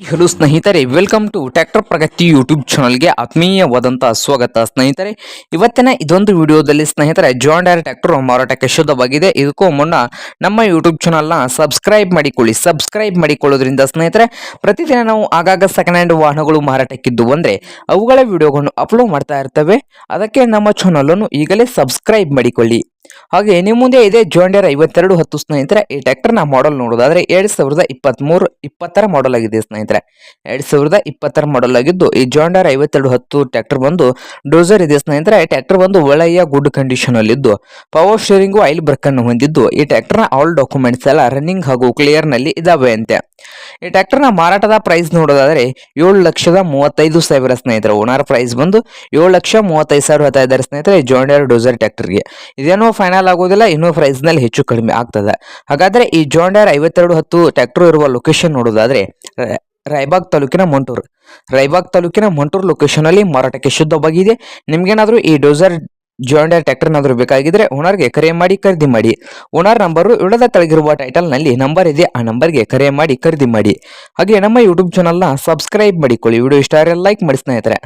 Hello ಸ್ನೇಹಿತರೆ welcome to tractor Pragati YouTube ಚಾನಲ್ಗೆ ಆತ್ಮೀಯವಾದಂತಹ ಸ್ವಾಗತ ಸ್ನೇಹಿತರೆ. ಇವತ್ತಿನ ಇದೊಂದು ವಿಡಿಯೋದಲ್ಲಿ ಸ್ನೇಹಿತರೆ ಜಾನ್ ಡೈರ್ ಟ್ರ್ಯಾಕ್ಟರ್ ಮಾರಾಟಕ್ಕೆ ಶುದ್ಧವಾಗಿದೆ. ಇದಕ್ಕೂ ಮುನ್ನ ನಮ್ಮ ಯೂಟ್ಯೂಬ್ ಚಾನಲ್ನ ಸಬ್ಸ್ಕ್ರೈಬ್ ಮಾಡಿಕೊಳ್ಳಿ. ಸಬ್ಸ್ಕ್ರೈಬ್ ಮಾಡಿಕೊಳ್ಳೋದ್ರಿಂದ ಸ್ನೇಹಿತರೆ, ಪ್ರತಿದಿನ ನಾವು ಆಗಾಗ ಸೆಕೆಂಡ್ ಹ್ಯಾಂಡ್ ವಾಹನಗಳು ಮಾರಾಟಕ್ಕಿದ್ದು ಅಂದರೆ ಅವುಗಳ ವಿಡಿಯೋಗಳನ್ನು ಅಪ್ಲೋಡ್ ಮಾಡ್ತಾ ಇರ್ತವೆ. ಅದಕ್ಕೆ ನಮ್ಮ ಚಾನಲನ್ನು ಈಗಲೇ ಸಬ್ಸ್ಕ್ರೈಬ್ ಮಾಡಿಕೊಳ್ಳಿ. ಹಾಗೆ ನಿಮ್ಮ ಮುಂದೆ ಇದೆ ಜೋಂಡಿಯರ್ ಐವತ್ತೆರಡು ಹತ್ತು ಸ್ನೇಹಿತರೆ. ಈ ಟ್ರ್ಯಾಕ್ಟರ್ನ ಮಾಡೆಲ್ ನೋಡೋದಾದ್ರೆ ಎರಡ್ ಸಾವಿರದ ಇಪ್ಪತ್ತ್ಮೂರು ಇಪ್ಪತ್ತರ ಮಾಡೆಲ್ ಆಗಿದೆ ಸ್ನೇಹಿತರೆ. ಎರಡ್ ಸಾವಿರದ ಇಪ್ಪತ್ತರ ಮಾಡೆಲ್ ಆಗಿದ್ದು ಈ ಜೋಂಡಿಯರ್ ಐವತ್ತೆರಡು ಹತ್ತು ಟ್ರ್ಯಾಕ್ಟರ್ ಬಂದು ಡೋಸರ್ ಇದೆ ಸ್ನೇಹಿತರೆ. ಟ್ರ್ಯಾಕ್ಟರ್ ಬಂದು ಒಳ್ಳೆಯ ಗುಡ್ ಕಂಡೀಷನ್ ಅಲ್ಲಿದ್ದು ಪವರ್ ಸ್ಟೇರಿಂಗು ಆಯಿಲ್ ಬ್ರಕ್ ಅನ್ನು ಹೊಂದಿದ್ದು, ಈ ಟ್ರ್ಯಾಕ್ಟರ್ನ ಆಲ್ ಡಾಕ್ಯುಮೆಂಟ್ಸ್ ಎಲ್ಲ ರನ್ನಿಂಗ್ ಹಾಗೂ ಕ್ಲಿಯರ್ನಲ್ಲಿ ಇದಾವೆ ಅಂತೆ. ಈ ಟ್ರ್ಯಾಕ್ಟರ್ನ ಮಾರಾಟದ ಪ್ರೈಸ್ ನೋಡೋದಾದ್ರೆ ಏಳು ಲಕ್ಷದ ಮೂವತ್ತೈದು ಸಾವಿರ ಸ್ನೇಹಿತರು. ಓನರ್ ಪ್ರೈಸ್ ಬಂದು ಏಳು ಲಕ್ಷ ಮೂವತ್ತೈದು ಸಾವಿರ ಹೇಳ್ತಾ ಸ್ನೇಹಿತರೆ ಜೋಂಡಿಯರ್ ಡೋಸರ್ ಟ್ರ್ಯಾಕ್ಟರ್ಗೆ ಇದೇನೋ ಫೈನಲ್ ಆಗೋದಿಲ್ಲ, ಇನ್ನೂ ಪ್ರೈಸ್ನಲ್ಲಿ ಹೆಚ್ಚು ಕಡಿಮೆ ಆಗ್ತದೆ. ಹಾಗಾದ್ರೆ ಈ ಜೋಂಡರ್ ಐವತ್ತೆರಡು ಹತ್ತು ಟ್ರ್ಯಾಕ್ಟರ್ ಇರುವ ಲೊಕೇಶನ್ ನೋಡೋದಾದ್ರೆ ರೈಬಾಗ್ ತಾಲೂಕಿನ ಮಂಟೂರು ರಾಯಬಾಗ್ ತಾಲೂಕಿನ ಮಂಟೂರು ಲೊಕೇಶನ್ ಅಲ್ಲಿ ಮಾರಾಟಕ್ಕೆ ಶುದ್ಧವಾಗಿದೆ. ನಿಮ್ಗೇನಾದ್ರೂ ಈ ಡೋಸರ್ ಜೋಂಡರ್ ಟ್ಯಾಕ್ಟರ್ನಾದರೂ ಬೇಕಾಗಿದ್ದರೆ ಓನರ್ಗೆ ಕರೆ ಮಾಡಿ, ಖರೀದಿ ಮಾಡಿ. ಓನರ್ ನಂಬರು ಇಳದ ತಳಗಿರುವ ಟೈಟಲ್ನಲ್ಲಿ ನಂಬರ್ ಇದೆ, ಆ ನಂಬರ್ಗೆ ಕರೆ ಮಾಡಿ, ಖರೀದಿ ಮಾಡಿ. ಹಾಗೆ ನಮ್ಮ ಯೂಟ್ಯೂಬ್ ಚಾನಲ್ನ ಸಬ್ಸ್ಕ್ರೈಬ್ ಮಾಡಿಕೊಳ್ಳಿ. ವಿಡಿಯೋ ಇಷ್ಟ ಲೈಕ್ ಮಾಡಿ ಸ್ನೇಹಿತರೆ.